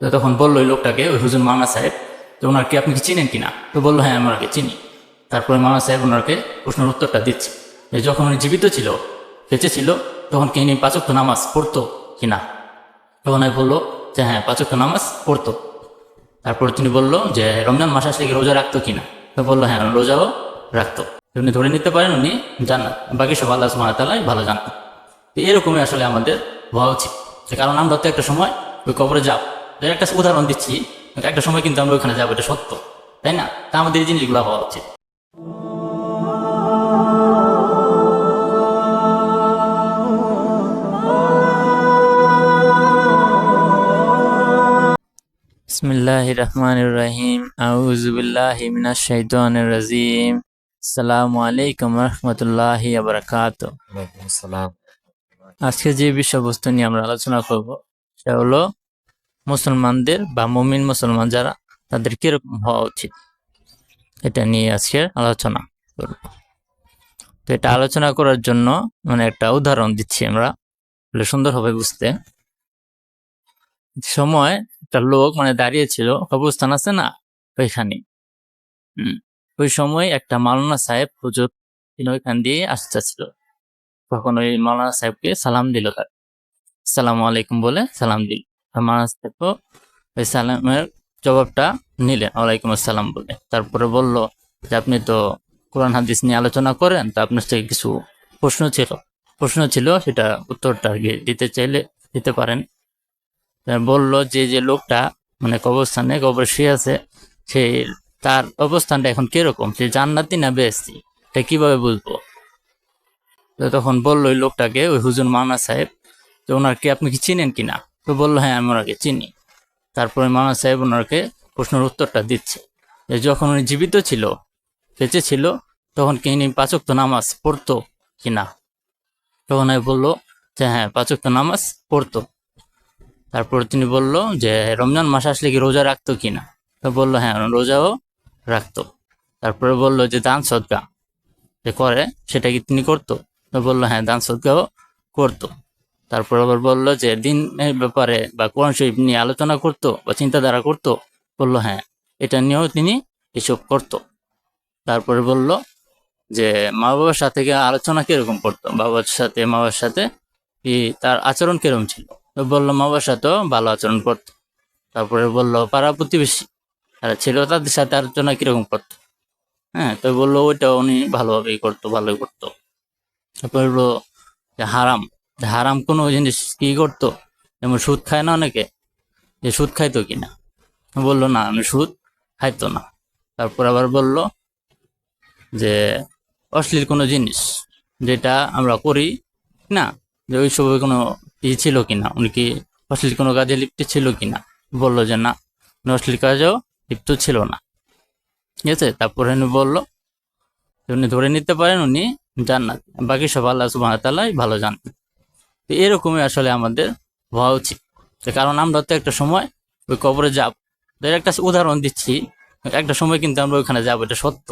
তো তখন বলল ওই লোকটাকে, ওই হুজুর মাওলানা সাহেব তো ওনাকে আপনি কি চিনেন কিনা? তো বলল হ্যাঁ ওনাকে চিনি। তারপরে মাওলানা সাহেব ওনাকে প্রশ্নের উত্তরটা দিচ্ছে। যে যখন উনি জীবিত ছিল, বেঁচে ছিল, তখন কি ইনি পাচক নামাজ পড়তো কিনা? তখন আমি বলল যে হ্যাঁ পাচক নামাজ পড়তো। তারপর তিনি বলল যে, রমজান মাস আসলে রোজা রাখতো কিনা? তো বলল হ্যাঁ রোজাও রাখতো। উনি ধরে নিতে পারেন, উনি জান্নাত। বাকি সব আল্লাহ সুমাহ তালাই ভালো জানতো তো এরকমই আসলে আমাদের হওয়া উচিত। কারণ আমরা তো একটা সময় ওই কবরে এর একটা উদাহরণ দিচ্ছি একটা সময় কিন্তু আমরা ওখানে যাব এটা সত্য তাই না? তা আমাদের এই জিনিসগুলো হওয়া উচিত। বিসমিল্লাহ রহমান রহিম আউজুবিল্লাহ মিনাশ শাইতানির রাজিম। আলাইকুম রহমতুল্লাহ আবরাকাত আজকে যে বিষয়বস্তু নিয়ে আমরা আলোচনা করব সেটা হলো মুসলমানদের বা মুমিন মুসলমান যারা, তাদের কীরকম হওয়া উচিত? এটা নিয়ে আজকের আলোচনা করব। তো এটা আলোচনা করার জন্য মানে একটা উদাহরণ দিচ্ছি আমরা, তাহলে সুন্দর হবে বুঝতে। সময়, একটা লোক মানে দাঁড়িয়ে ছিল কবরস্থান আছে না? ওইখানে। ওই সময় একটা মাওলানা সাহেব হুজুর তিনি ওইখান দিয়ে আসতেছিল। তখন ওই মাওলানা সাহেবকে সালাম দিল তার। সালাম আলাইকুম বলে সালাম দিল। মাওলানা সাহেব ওই সালামের জবাবটা নিলেন ওয়ালাইকুম আসসালাম বলে। তারপরে বলল যে, আপনি তো কোরআন, হাদিস নিয়ে আলোচনা করেন, তা আপনার থেকে কিছু প্রশ্ন ছিল। প্রশ্ন ছিল সেটা উত্তরটা আর দিতে চাইলে দিতে পারেন। বলল যে যে লোকটা মানে কবরস্থানে কবর শুয়ে আছে, সে তার অবস্থানটা এখন কীরকম? সে জান্নাতি না বেশি এটা কীভাবে বুঝব? তখন বলল ওই লোকটাকে, ওই হুজুর মানা সাহেব তো কি আপনি কি চিনেন কিনা? তো বলল হ্যাঁ আমি ওনাকে চিনি। তারপরে মাওলানা সাহেব ওনাকে প্রশ্নের উত্তরটা দিচ্ছে। যে যখন উনি জীবিত ছিল, বেঁচে ছিল, তখন কি ইনি পাচক তো নামাজ পড়তো কিনা? তখন আমি বলল, যে হ্যাঁ পাচক তো নামাজ পড়তো। তারপর তিনি বলল, যে রমজান মাস আসলে কি রোজা রাখতো কি না তো বলল হ্যাঁ রোজাও রাখতো। তারপরে বলল, যে দান সদকা যে করে, সেটা কি তিনি করতো? তো বলল হ্যাঁ দান সদকাও করতো। তারপর আবার বলল যে, দিনের ব্যাপারে বা কোরআন শরীফ নিয়ে আলোচনা করতো বা চিন্তাধারা করতো? বলল হ্যাঁ এটা নিয়েও তিনি এসব করতো। তারপরে বলল যে, মা বাবার সাথে আলোচনা কীরকম করতো? বাবার সাথে, মা বাবার সাথে কি তার আচরণ কীরকম ছিল? বলল, মা বাবার সাথেও ভালো আচরণ করতো। তারপরে বলল, পাড়া প্রতিবেশী আর ছিল, তাদের সাথে আলোচনা কীরকম করতো? হ্যাঁ তো বলল ওইটা উনি ভালোভাবেই করতো, ভালোই করতো। তারপরে বলল যে, হারাম। হারাম কোনো জিনিস কি করতো? যেমন সুদ খায় না অনেকে, যে সুদ খাইতো কিনা? বলল, না, আমি সুদ খাইতো না। তারপর আবার বলল যে, অশ্লীল কোনো জিনিস যেটা আমরা করি না, যে ওই সবে কোনো ই ছিল কিনা, উনি কি অশ্লীল কোনো কাজে লিপ্ত ছিল কিনা? বলল যে, না অশ্লীল কাজেও লিপ্ত ছিল না। ঠিক আছে? তারপরে উনি বলল উনি ধরে নিতে পারেন উনি জান্নাত, বাকি সব আল্লাহ সুবাহ তালাই ভালো জানেন। তো এরকমই আসলে আমাদের হওয়া উচিত। কারণ আমরা তো একটা সময় ওই কবরে যাব। এর একটা উদাহরণ দিচ্ছি, একটা সময় কিন্তু আমরা ওইখানে যাব, এটা সত্য,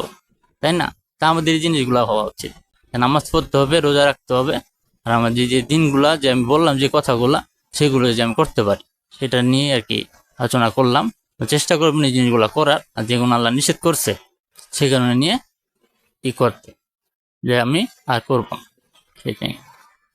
তাই না? তা আমাদের এই জিনিসগুলো হওয়া উচিত। নামাজ পড়তে হবে, রোজা রাখতে হবে, আর আমাদের যে দিনগুলা যে আমি বললাম, যে কথাগুলা, সেগুলো যে আমি করতে পারি, সেটা নিয়ে আর কি আলোচনা করলাম। চেষ্টা করবেন এই জিনিসগুলো করার, আর যেগুলো আল্লাহ নিষেধ করছে, সে কারণে নিয়ে ই করতে, যে আমি আর করব সেটাই।